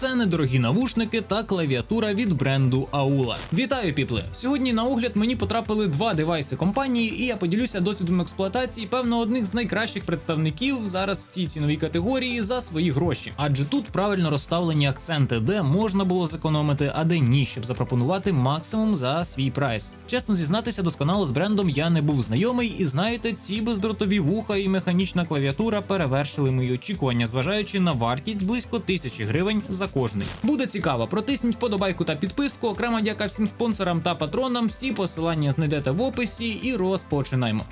Це недорогі навушники та клавіатура від бренду Aula. Вітаю, піпли! Сьогодні на огляд мені потрапили два девайси компанії, і я поділюся досвідом експлуатації певно одних з найкращих представників зараз в цій ціновій категорії за свої гроші. Адже тут правильно розставлені акценти, де можна було зекономити, а де ні, щоб запропонувати максимум за свій прайс. Чесно зізнатися, досконало з брендом я не був знайомий, і знаєте, ці бездротові вуха і механічна клавіатура перевершили мої очікування, зважаючи на вартість близько тисячі гривень за кожний. Буде цікаво, протисніть вподобайку та підписку. Окремо дяка всім спонсорам та патронам. Всі посилання знайдете в описі і розпочинаємо.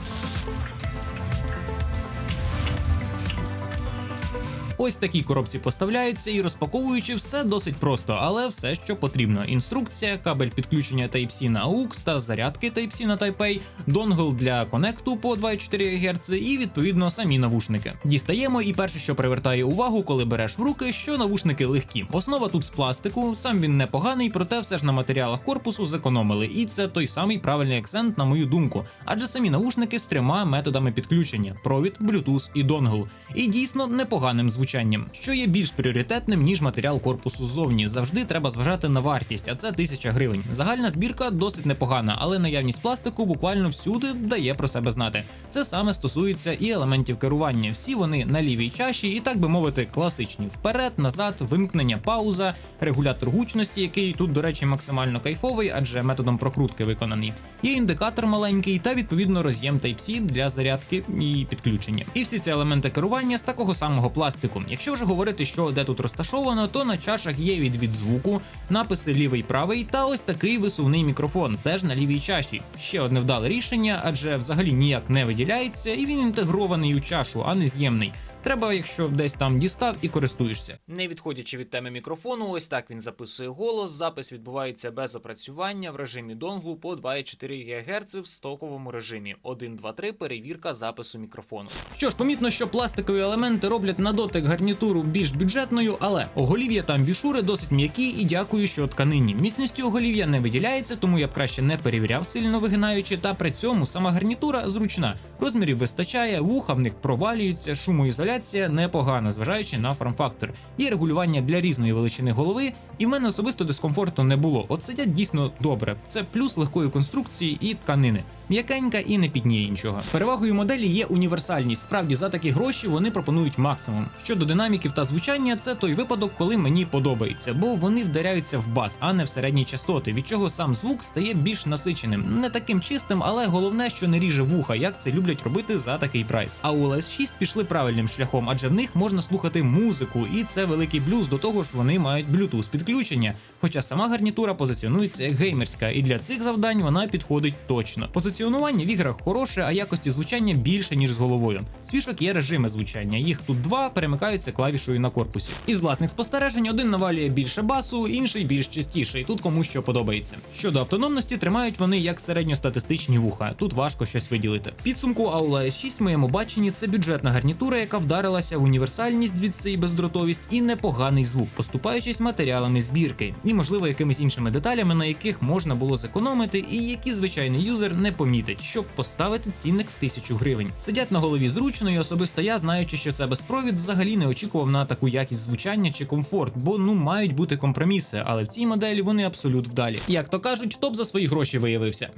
Ось такі коробці поставляються і розпаковуючи все досить просто, але все, що потрібно: інструкція, кабель підключення Type-C на AUX та зарядки Type-C на Type-A, донгл для конекту по 2,4 ГГц і відповідно самі навушники. Дістаємо, і перше, що привертає увагу, коли береш в руки, що навушники легкі. Основа тут з пластику, сам він непоганий, проте все ж на матеріалах корпусу зекономили. І це той самий правильний акцент, на мою думку. Адже самі навушники з трьома методами підключення: провід, Bluetooth і донгл. І дійсно непоганим звучанням, що є більш пріоритетним ніж матеріал корпусу ззовні. Завжди треба зважати на вартість, а це 1000 гривень. Загальна збірка досить непогана, але наявність пластику буквально всюди дає про себе знати. Це саме стосується і елементів керування. Всі вони на лівій чаші, і так би мовити, класичні: вперед, назад, вимкнення, пауза, регулятор гучності, який тут, до речі, максимально кайфовий, адже методом прокрутки виконаний. Є індикатор маленький та відповідно роз'єм Type-C для зарядки і підключення. І всі ці елементи керування з такого самого пластику. Якщо вже говорити, що де тут розташовано, то на чашах є відвід звуку, написи лівий правий та ось такий висувний мікрофон, теж на лівій чаші. Ще одне вдале рішення, адже взагалі ніяк не виділяється, і він інтегрований у чашу, а не з'ємний. Треба, якщо десь там дістав і користуєшся. Не відходячи від теми мікрофону, ось так він записує голос. Запис відбувається без опрацювання в режимі донгу по 2,4 ГГц в стоковому режимі. 1, 2, 3 перевірка запису мікрофону. Що ж, помітно, що пластикові елементи роблять на дотик гарнітуру більш бюджетною, але оголів'я та амбішури досить м'які і дякую, що тканині. Міцністю оголів'я не виділяється, тому я б краще не перевіряв, сильно вигинаючи. Та при цьому сама гарнітура зручна. Розмірів вистачає, вуха в них провалюються, шумоізоляція непогана, зважаючи на форм-фактор. Є регулювання для різної величини голови, і в мене особисто дискомфорту не було. От сидять дійсно добре. Це плюс легкої конструкції і тканини. М'якенька і не підніє нічого. Перевагою моделі є універсальність. Справді за такі гроші вони пропонують максимум. Щодо динаміків та звучання, це той випадок, коли мені подобається, бо вони вдаряються в бас, а не в середні частоти, від чого сам звук стає більш насиченим, не таким чистим, але головне, що не ріже вуха, як це люблять робити за такий прайс. А у LS6 пішли правильним шляхом, адже в них можна слухати музику, і це великий плюс. До того ж, вони мають Bluetooth підключення. Хоча сама гарнітура позиціонується як геймерська, і для цих завдань вона підходить точно. Позиціонування в іграх хороше, а якості звучання більше ніж з головою. З фішок є режими звучання. Їх тут два перемикаються клавішою на корпусі. Із власних спостережень один навалює більше басу, інший більш частіший. Тут кому що подобається. Щодо автономності, тримають вони як середньостатистичні вуха. Тут важко щось виділити. Підсумку Aula S6 в моєму баченні це бюджетна гарнітура, яка вдарилася в універсальність звідси і бездротовість, і непоганий звук, поступаючись матеріалами збірки, і можливо якимись іншими деталями, на яких можна було зекономити, і які звичайний юзер не помітить, щоб поставити цінник в тисячу гривень. Сидять на голові зручно, і особисто я, знаючи, що це безпровід, взагалі не очікував на таку якість звучання чи комфорт, бо ну мають бути компроміси, але в цій моделі вони абсолют вдалі. Як то кажуть, топ за свої гроші виявився.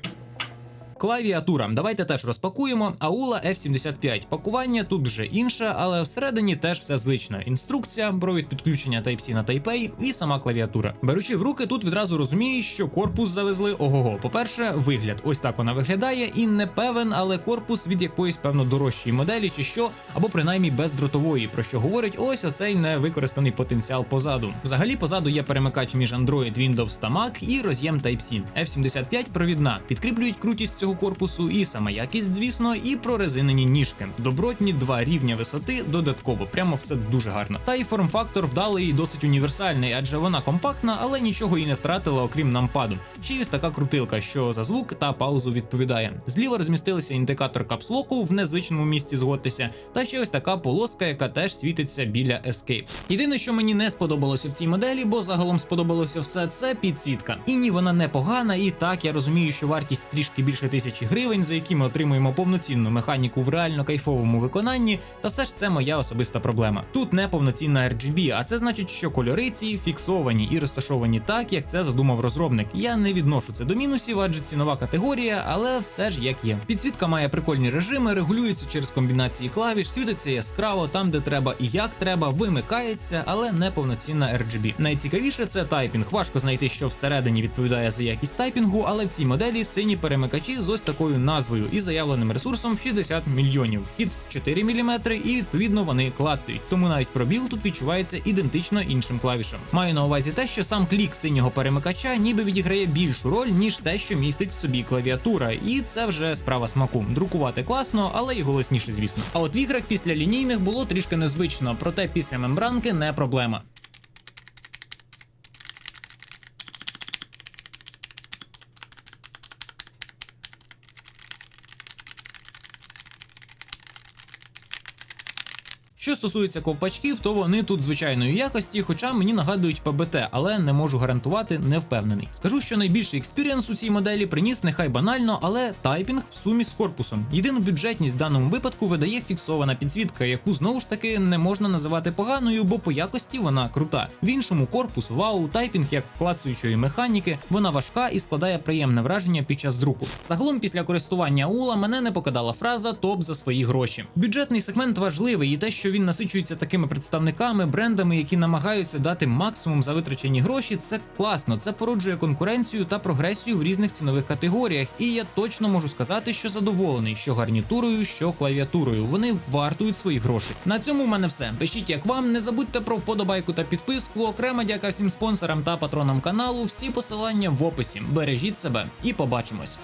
Клавіатура. Давайте теж розпакуємо. Аула F75. Пакування тут вже інше, але всередині теж все звично. Інструкція, провід підключення Type-C на Type-A і сама клавіатура. Беручи в руки, тут відразу розумієш, що корпус завезли ого-го. По-перше, вигляд. Ось так вона виглядає, і не певен, але корпус від якоїсь певно дорожчої моделі, чи що, або принаймні бездротової, про що говорить ось оцей невикористаний потенціал позаду. Взагалі, позаду є перемикач між Android, Windows та Mac і роз'єм Type-C. F75 провідна. Підкріплюють крутість цього корпусу, і сама якість, звісно, і прорезинені ніжки. Добротні два рівня висоти додатково, прямо все дуже гарно. Та й форм-фактор вдалий і досить універсальний, адже вона компактна, але нічого і не втратила, окрім нампаду. Ще й ось така крутилка, що за звук та паузу відповідає. Зліва розмістилися індикатор капслоку в незвичному місці згодьтеся, та ще ось така полоска, яка теж світиться біля Escape. Єдине, що мені не сподобалося в цій моделі, бо загалом сподобалося все, це підсвітка. І ні, вона не погана, і так я розумію, що вартість трішки більше тисячі гривень, за які ми отримуємо повноцінну механіку в реально кайфовому виконанні, та все ж це моя особиста проблема. Тут не повноцінна RGB, а це значить, що кольори ці фіксовані і розташовані так, як це задумав розробник. Я не відношу це до мінусів, адже цінова категорія, але все ж як є. Підсвітка має прикольні режими, регулюється через комбінації клавіш, світиться яскраво там, де треба і як треба, вимикається, але не повноцінна RGB. Найцікавіше це тайпінг. Важко знайти, що всередині відповідає за якість тайпінгу, але в цій моделі сині перемикачі з ось такою назвою і заявленим ресурсом в 60 мільйонів. Хід 4 мм, і відповідно вони клацають. Тому навіть пробіл тут відчувається ідентично іншим клавішам. Маю на увазі те, що сам клік синього перемикача ніби відіграє більшу роль, ніж те, що містить в собі клавіатура, і це вже справа смаку. Друкувати класно, але й голосніше, звісно. А от в іграх після лінійних було трішки незвично, проте після мембранки не проблема. Що стосується ковпачків, то вони тут звичайної якості, хоча мені нагадують ПБТ, але не можу гарантувати, не впевнений. Скажу, що найбільший експірієнс у цій моделі приніс нехай банально, але тайпінг в сумі з корпусом. Єдину бюджетність в даному випадку видає фіксована підсвітка, яку знову ж таки не можна називати поганою, бо по якості вона крута. В іншому корпус, вау, тайпінг як вклацуючої механіки, вона важка і складає приємне враження під час друку. Загалом після користування ула мене не покидала фраза топ за свої гроші. Бюджетний сегмент важливий, і те, що він насичується такими представниками, брендами, які намагаються дати максимум за витрачені гроші, це класно. Це породжує конкуренцію та прогресію в різних цінових категоріях. І я точно можу сказати, що задоволений, що гарнітурою, що клавіатурою. Вони вартують свої гроші. На цьому в мене все. Пишіть, як вам. Не забудьте про вподобайку та підписку. Окрема дяка всім спонсорам та патронам каналу. Всі посилання в описі. Бережіть себе і побачимось.